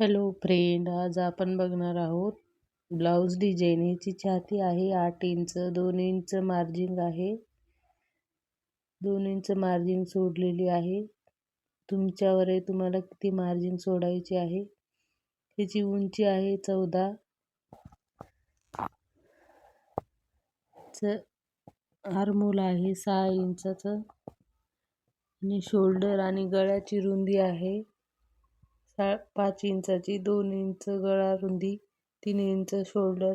Hello friend आज आपण बघणार आहोत ब्लाऊज डिझाईन ह्याची छाती आहे आठ इंच दोन इंच मार्जिंग आहे. दोन इंच मार्जिंग सोडलेली आहे. तुमच्यावर आहे तुम्हाला किती मार्जिंग सोडायची आहे? ह्याची उंची आहे चौदा. च आरमोल आहे सहा इंचाचं. आणि शोल्डर आणि गळ्याची रुंदी आहे. सा पाच इंचाची दोन इंच गळा रुंदी तीन इंच शोल्डर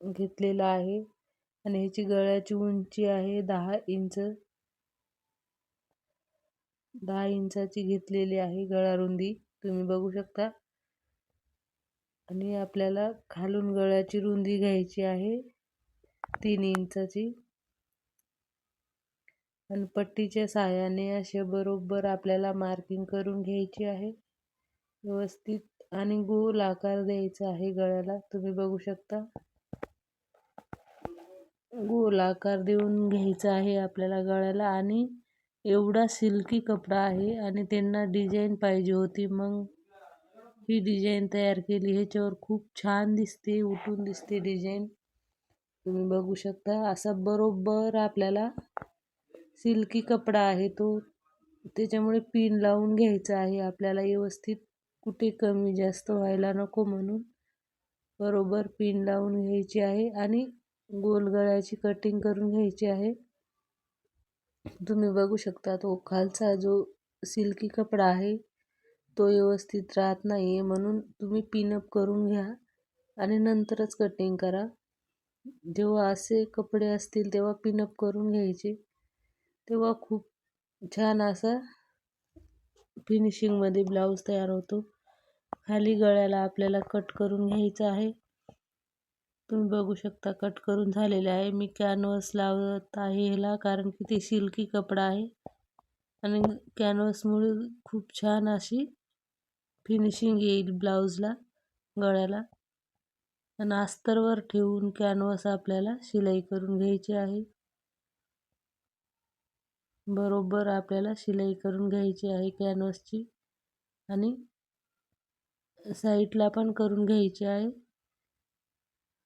घेतलेला आहे. आणि ह्याची गळ्याची उंची आहे दहा इंच. दहा इंचाची घेतलेली आहे गळा रुंदी. तुम्ही बघू शकता. आणि आपल्याला खालून गळ्याची रुंदी घ्यायची आहे. तीन इंचाची. आणि पट्टीच्या साह्याने असे बरोबर आपल्याला मार्किंग करून घ्यायची आहे. व्यवस्थित आणि गोल आकार द्यायचा आहे गळ्याला. तुम्ही बघू शकता. गोल आकार देऊन घ्यायचा आहे आपल्याला गळ्याला आणि एवढा सिल्की कपडा आहे आणि त्यांना डिझाईन पाहिजे होती. मग ही डिझाईन तयार केली. ह्याच्यावर खूप छान दिसते उठून दिसते डिझाईन तुम्ही बघू शकता. असा बरोबर आपल्याला सिल्की कपडा आहे तो. त्याच्यामुळे पिन लावून घ्यायचा आहे. आपल्याला व्यवस्थित कुठे कमी जास्त व्हायला नको म्हणून. बरोबर पिन लावून घ्यायची आहे आणि गोल गळ्याची कटिंग करून घ्यायची आहे. तुम्ही बघू शकता तो खालचा जो सिल्की कपडा आहे तो व्यवस्थित राहत नाही आहे म्हणून तुम्ही पिनअप करून घ्या आणि नंतरच कटिंग करा. जेव्हा असे कपडे असतील तेव्हा पिनअप करून घ्यायचे. तेव्हा खूप छान असा फिनिशिंगमध्ये ब्लाऊज तयार होतो. खाली गळ्याला आपल्याला कट करून घ्यायचं आहे. तुम्ही बघू शकता कट करून झालेले आहे. मी कॅनव्हस लावत आहे ह्याला कारण की ते सिल्की कपडा आहे. आणि कॅनव्हसमुळे खूप छान अशी फिनिशिंग येईल ब्लाऊजला गळ्याला. आणि अस्तरवर ठेवून कॅनव्हस आपल्याला शिलाई करून घ्यायची आहे. बरोबर आपल्याला शिलाई करून घ्यायची आहे कॅनव्हसची आणि साईडला पण करून घ्यायची आहे.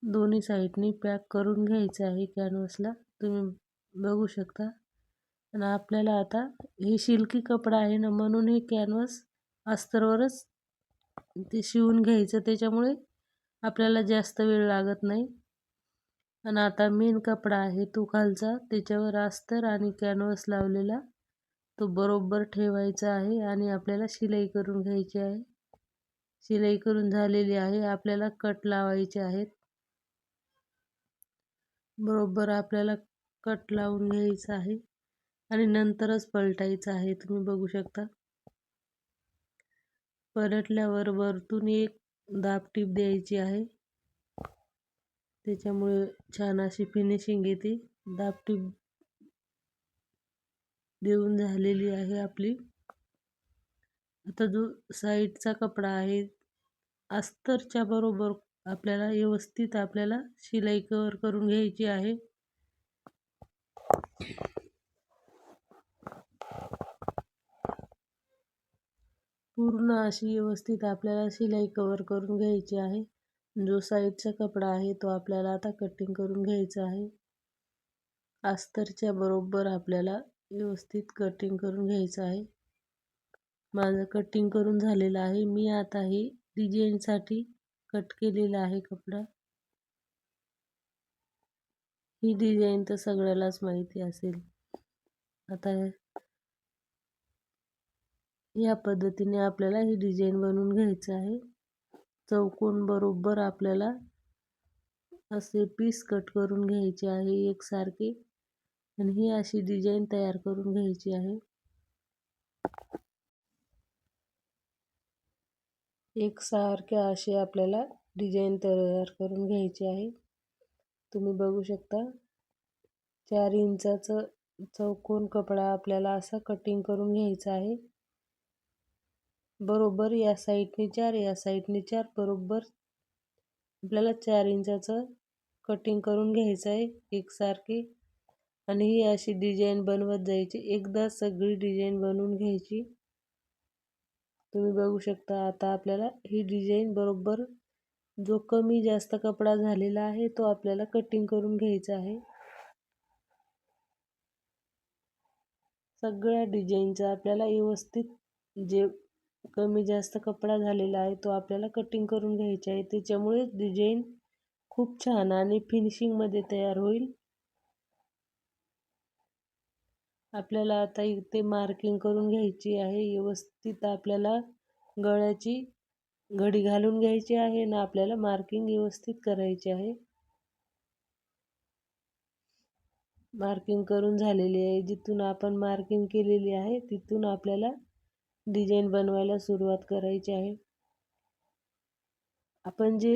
दोन्ही साईडनी पॅक करून घ्यायचं आहे कॅनव्हसला तुम्ही बघू शकता. आणि आपल्याला आता हे शिल्की कपडा आहे ना म्हणून हे कॅनव्हस अस्तरवरच ते शिवून घ्यायचं. त्याच्यामुळे आपल्याला जास्त वेळ लागत नाही. अन आता मेन कपडा आहे तो खालचा. त्याच्यावर अस्तर आणि कॅनव्हस लावलेला. तो बरोबर ठेवायचा आहे आणि आपल्याला शिलाई करून घ्यायची आहे. शिलाई करून झालेली आहे. आपल्याला कट लावायचे आहेत. बरोबर आपल्याला कट लावून घ्यायचं आहे. आणि नंतरच पलटायचं आहे. तुम्ही बघू शकता. पलटल्यावर वरतून एक दाब टीप द्यायची आहे. त्याच्यामुळे छान अशी फिनिशिंग येते दापटी देऊन झालेली आहे आपली. आता जो साईडचा कपडा आहे अस्तरच्या बरोबर आपल्याला व्यवस्थित आपल्याला शिलाई कवर करून घ्यायची आहे. पूर्ण अशी व्यवस्थित आपल्याला शिलाई कवर करून घ्यायची आहे. जो साईडचा कपडा आहे तो आपल्याला आता कटिंग करून घ्यायचा आहे. अस्तरच्या बरोबर आपल्याला व्यवस्थित कटिंग करून घ्यायचं आहे. माझं कटिंग करून झालेलं आहे. मी आता हे डिझाईनसाठी कट केलेला आहे कपडा. ही डिझाईन तर सगळ्यालाच माहिती असेल. आता या पद्धतीने आपल्याला ही डिझाईन बनवून घ्यायचं आहे. चौकोन बरोबर आपल्याला असे पीस कट करून घ्यायचे आहे एकसारखे. आणि ही अशी डिझाईन तयार करून घ्यायची आहे. एकसारख्या असे आपल्याला डिझाईन तयार करून घ्यायची आहे. तुम्ही बघू शकता चार इंचाचं चौकोन कपडा आपल्याला असा कटिंग करून घ्यायचा आहे. बरोबर या साईडने चार या साईडने चार बरोबर. आपल्याला चार इंचाचं कटिंग करून घ्यायचं आहे एकसारखी. आणि ही अशी डिझाईन बनवत जायची. एकदा सगळी डिझाईन बनवून घ्यायची. तुम्ही बघू शकता आता आपल्याला ही डिझाईन बरोबर जो कमी जास्त कपडा झालेला आहे तो आपल्याला कटिंग करून घ्यायचा आहे. सगळ्या डिझाईनचा आपल्याला व्यवस्थित जे कमी जास्त कपडा झालेला आहे तो आपल्याला कटिंग करून घ्यायचा आहे. त्याच्यामुळे डिझाईन खूप छान आणि फिनिशिंगमध्ये तयार होईल. आपल्याला आता इथे मार्किंग करून घ्यायची आहे. व्यवस्थित आपल्याला गळ्याची घडी घालून घ्यायची आहे ना आपल्याला मार्किंग व्यवस्थित करायची आहे. मार्किंग करून झालेली आहे. जिथून आपण मार्किंग केलेली आहे तिथून आपल्याला डिझाईन बनवायला सुरुवात करायची आहे. आपण जे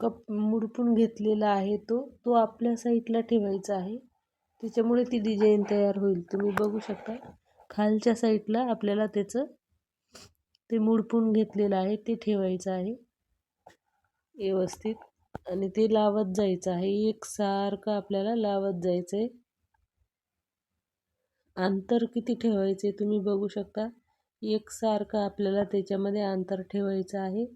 कप मुडपून घेतलेला आहे तो तो आपल्या साईडला ठेवायचा आहे. त्याच्यामुळे ती डिझाईन तयार होईल. तुम्ही बघू शकता. खालच्या साईडला आपल्याला त्याचं ते मुडपून घेतलेलं आहे ते ठेवायचं आहे. व्यवस्थित. आणि ते लावत जायचं आहे. एकसारखं आपल्याला लावत जायचं आहे अंतर किती ठेवायचे तुम्ही बघू शकता? एकसारखं आपल्याला त्याच्यामध्ये अंतर ठेवायचं आहे.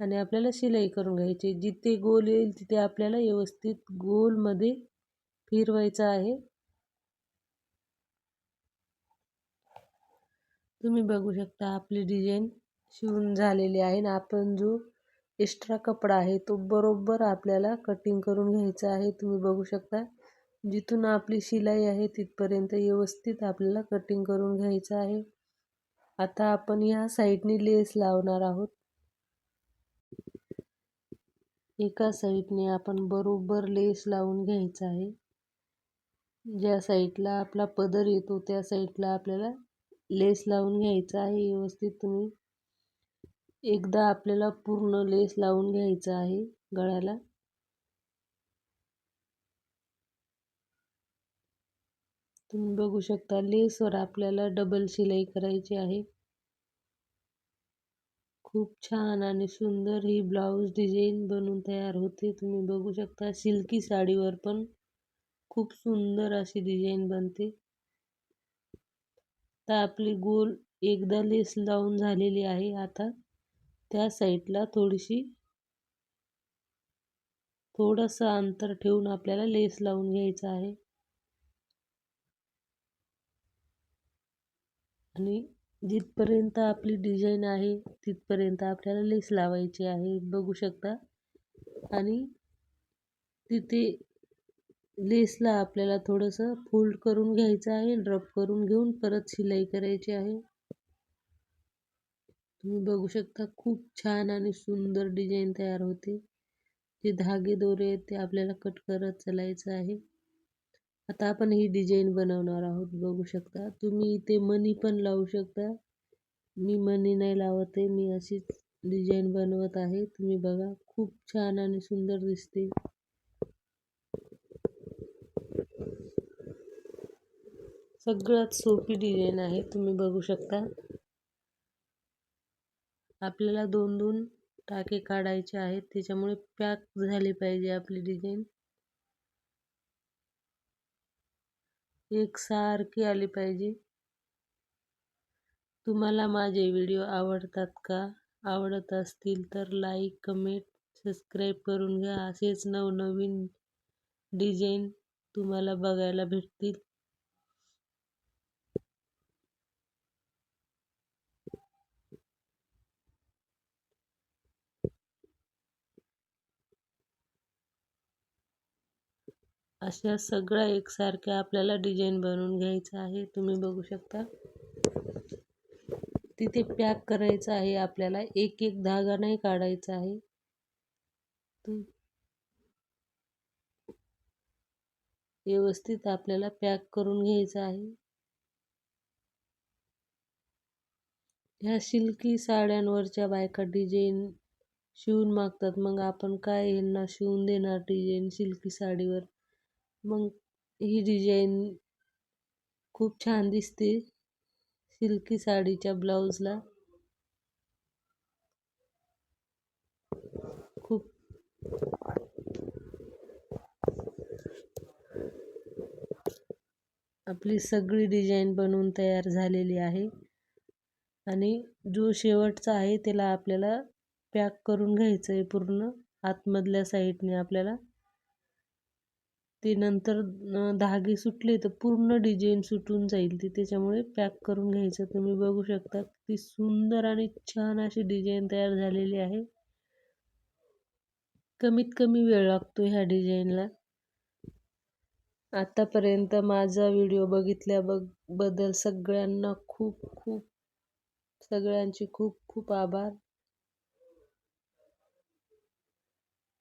आणि आपल्याला शिलाई करून घ्यायची जिथे गोल येईल तिथे आपल्याला व्यवस्थित गोलमध्ये फिरवायचं आहे. तुम्ही बघू शकता आपली डिझाईन शिवून झालेली आहे. ना आपण जो एक्स्ट्रा कपडा आहे तो बरोबर आपल्याला कटिंग करून घ्यायचा आहे. तुम्ही बघू शकता. जिथून आपली शिलाई आहे तिथपर्यंत व्यवस्थित आपल्याला कटिंग करून घ्यायचं आहे. आता आपण या साईडने लेस लावणार आहोत. एका साईडने आपण बरोबर लेस लावून घ्यायचा आहे. ज्या साईडला आपला पदर येतो त्या साईडला आपल्याला लेस लावून घ्यायचा आहे. व्यवस्थित तुम्ही एकदा आपल्याला पूर्ण लेस लावून घ्यायचा आहे गळ्याला. तुम्ही बघू शकता लेसवर आपल्याला डबल शिलाई करायची आहे. खूप छान आणि सुंदर ही ब्लाऊज डिझाईन बनून तयार होते. तुम्ही बघू शकता सिल्की साडीवर पण खूप सुंदर अशी डिझाईन बनते. आता आपली गोल एकदा लेस लावून झालेली आहे. आता त्या साईडला थोडीशी थोडंसं अंतर ठेवून आपल्याला लेस लावून घ्यायचं आहे. आणि जिथपर्यंत आपली डिझाईन आहे तिथपर्यंत आपल्याला लेस लावायची आहे बघू शकता. आणि तिथे लेसला आपल्याला थोडंसं फोल्ड करून घ्यायचं आहे ड्रॉप करून घेऊन परत शिलाई करायची आहे. तुम्ही बघू शकता खूप छान आणि सुंदर डिझाईन तयार होते. जे धागे दोरे आहेत ते आपल्याला कट करत चालायचं आहे. आता आपण ही डिझाईन बनवणार आहोत बघू शकता. तुम्ही इथे मनी पण लावू शकता. मी मनी नाही लावत आहे मी अशीच डिझाईन बनवत आहे. तुम्ही बघा खूप छान आणि सुंदर दिसते. सगळ्यात सोपी डिझाईन आहे तुम्ही बघू शकता. आपल्याला दोन दोन टाके काढायचे आहेत त्याच्यामुळे पॅक झाली पाहिजे आपली डिझाईन एकसारखी आली पाहिजे. तुम्हाला माझे व्हिडिओ आवडतात का? आवडत असतील तर लाईक कमेंट सबस्क्राईब करून घ्या. असेच नवनवीन डिझाईन तुम्हाला बघायला भेटतील. अशा सगळ्या एकसारख्या आपल्याला डिझाईन बनवून घ्यायचं आहे. तुम्ही बघू शकता. तिथे पॅक करायचं आहे. आपल्याला एक एक धागा नाही काढायचा आहे. व्यवस्थित आपल्याला पॅक करून घ्यायचं आहे. ह्या सिल्की साड्यांवरच्या बायका डिझाईन शिवून मागतात. मग आपण काय यांना शिवून देणार डिझाईन सिल्की साडीवर? मग ही डिझाईन खूप छान दिसते. सिल्की साडीच्या ब्लाऊजला. खूप आपली सगळी डिझाईन बनवून तयार झालेली आहे. आणि जो शेवटचा आहे त्याला आपल्याला पॅक करून घ्यायचं आहे पूर्ण. आतमधल्या साईडने आपल्याला ते नंतर धागे सुटले तर पूर्ण डिझाईन सुटून जाईल. ती त्याच्यामुळे पॅक करून घ्यायचं. तुम्ही बघू शकता ती सुंदर आणि छान अशी डिझाईन तयार झालेली आहे. कमीत कमी वेळ लागतो ह्या डिझाईनला. आतापर्यंत माझा व्हिडिओ बघितल्या बघबद्दल सगळ्यांना खूप खूप सगळ्यांचे खूप खूप आभार.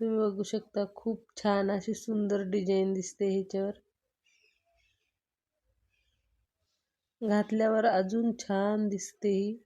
तुम्ही बघू शकता खूप छान अशी सुंदर डिझाईन दिसते ह्याच्यावर. घातल्यावर अजून छान दिसते ही.